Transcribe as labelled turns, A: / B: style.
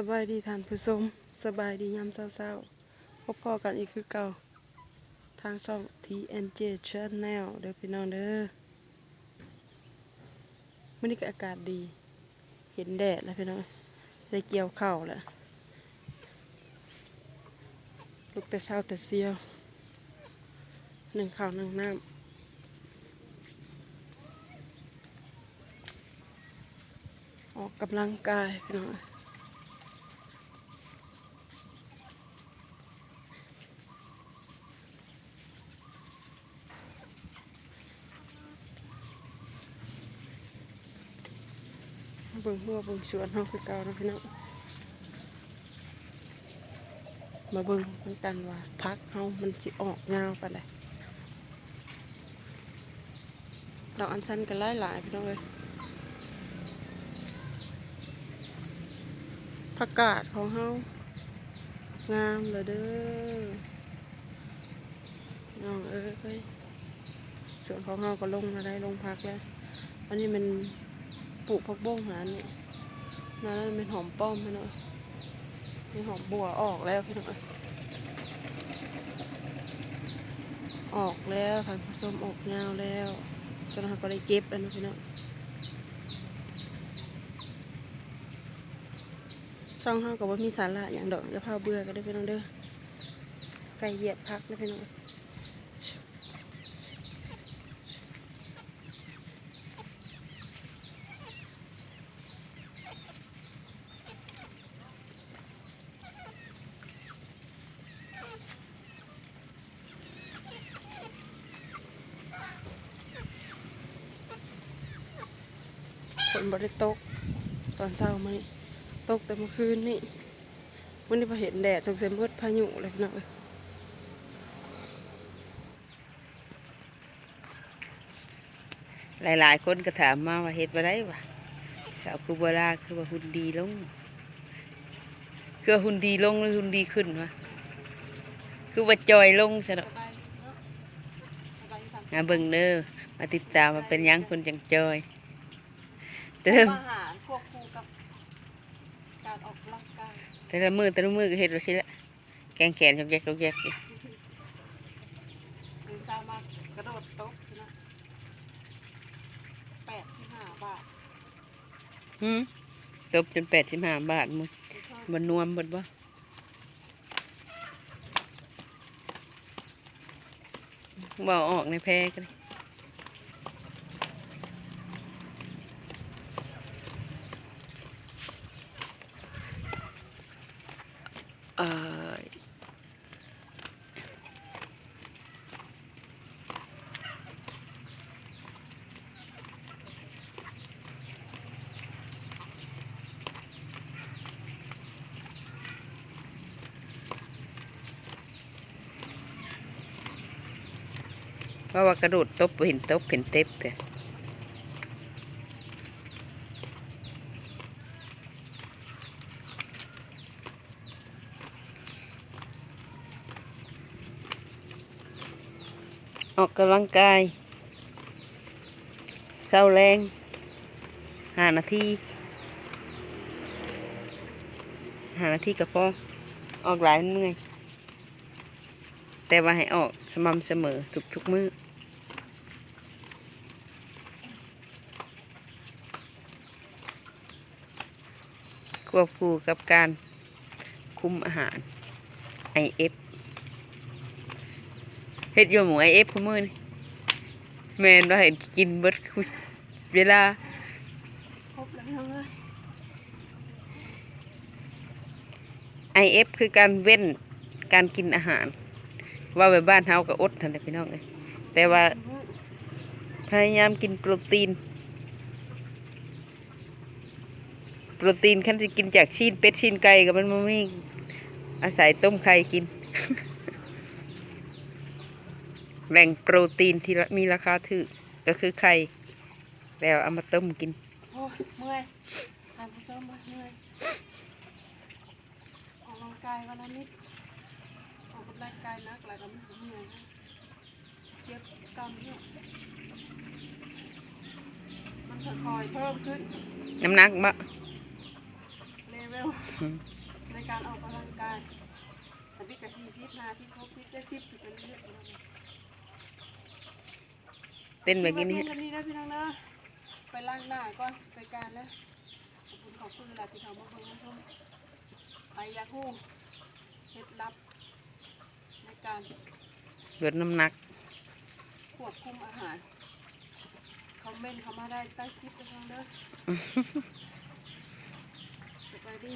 A: สบายดีท่านผู้ชมสบายดียามเช้าๆพบพอกันอีกคือเก่า ทางช่อง TNJ Channel เด้อพี่น้องเด้อมื้อนี้ก็อากาศดี เห็นแดดแล้วพี่น้องได้เกี่ยวข้าวแล้วลุกแต่เช้าแต่เสียวหนึ่งข้าวหนึ่งน้ำออกกำลังกายพี่น้อง เบิ่งหัวเบิ่งสวนเฮาคือเก่าเนาะพี่น้องมาเบิ่งมันำกันว่าพักเฮามันสิออกยาวปานใดดอกอัญชันก็หลายๆพี่น้องเอ้ยผักกาดของเฮางามเลยเด้อน้องเอ้ยสวนของเฮาก็ลงมาได้ลงพักแล้ว อันนี้มัน ปลูกผักบุ้งหานี่นั่นเป็นหอมป้อมพี่น้องมีหอมบัวออกแล้วพี่น้องออกแล้วค่ะผสมออกยาวแล้วจนเราก็ได้เก็บแล้วนะพี่น้องช่องเฮากับว่ามีสาระอย่างดอกจะพาเบื่อก็ได้พี่น้องเด้อไก่เหยียบพักนะพี่น้อง ฝนบริตก ตอนเช้าไหมตกแต่เมื่อคืนนี่วันนี้พอเห็นแดดสงสัยมืดพายุเลยพี่น้องเอ้ย
B: หลายๆ คนก็ถามมาว่าเฮ็ดบ่ได้วะสาวกูบ่ลาคือว่าหุ่นดีลง คือว่าหุ่นดีลงหรือหุ่นดีขึ้นวะคือว่าจอยลงซะเนาะงาเบิ่งเด้อมาติดตามมาเป็นหยังคนจังจอย แต่ละ
A: อาหารควบคู่กับการออกกำลังกาย
B: แต่ละมือแต่ละมือก็เฮ็ดว่าสิละแกงแขนจกแยกจกแยกอยู่
A: หรือเช้ามากระโดดโต๊ะพี่น้องแปดสิบห้าบาท
B: หืมตบจน85บาทหมดบ่นวมเบิดบ่บ่เอาออกในแพรก็ได้ เอ่อ ว่าว่ากระโดดตบเห็นตบเห็นเต็บเลย ออกกำลังกายเช้าแรงหานาทีหานาทีก็พอออกหลายมันเมื่อยแต่ว่าให้ออกสม่ำเสมอทุกทุกมือ้อควบคู่กับการคุมอาหาร IF เอฟ ฮ็ดอยู่หมู IF คุมือนี่แม่นว่าเห็นกินเบิดคุเวลา
A: ครบแล้วพี่น้องเลย
B: IF คือการเว้นการกินอาหาร ว่าไปบ้านเฮาก็อดทันแต่พี่น้องเอ้ยแต่ว่าพยายามกินโปรตีน โปรตีนคันจะกินจากชีนเป็ดชีนไก่กับมันบ่มีอาศัยต้มไข่กิน แหล่งโปรตีนที่มีราคาถูกก็คือไข่แล้วเอามาต้มกิน
A: โอ้ยเมื่อยทานผู้ชมเมื่อยออกกำลังกายวันละนิดออกกำลังกายนักหลายก็ไม่เมื่อยนะเจ็บกล้ามเนื้อมันค่อยๆเพิ่มขึ้น
B: น้ำหนักบะ
A: เลเวล
C: ในการออกกำลังกายแต่พี่กับสี่สิบห้าสิบหกสิบเจ็ดสิบที่เป็นเรื่องของ เต้
B: นแบบนี้
C: นี่
B: นี่
C: กันนี้นะพี่น้องเนะไปล้างหน้าก่อนไปการนะขอบคุณขอบคุณเวลาที่เขามาเบิ่งมาชมไปอยากฮู้เคล็ดลับในการ
B: ลดน้ำหนัก
C: ควบคุมอาหารคอมเมนต์เข้ามาได้ใต้คลิปนะพี่น้องเด้อสวัสดี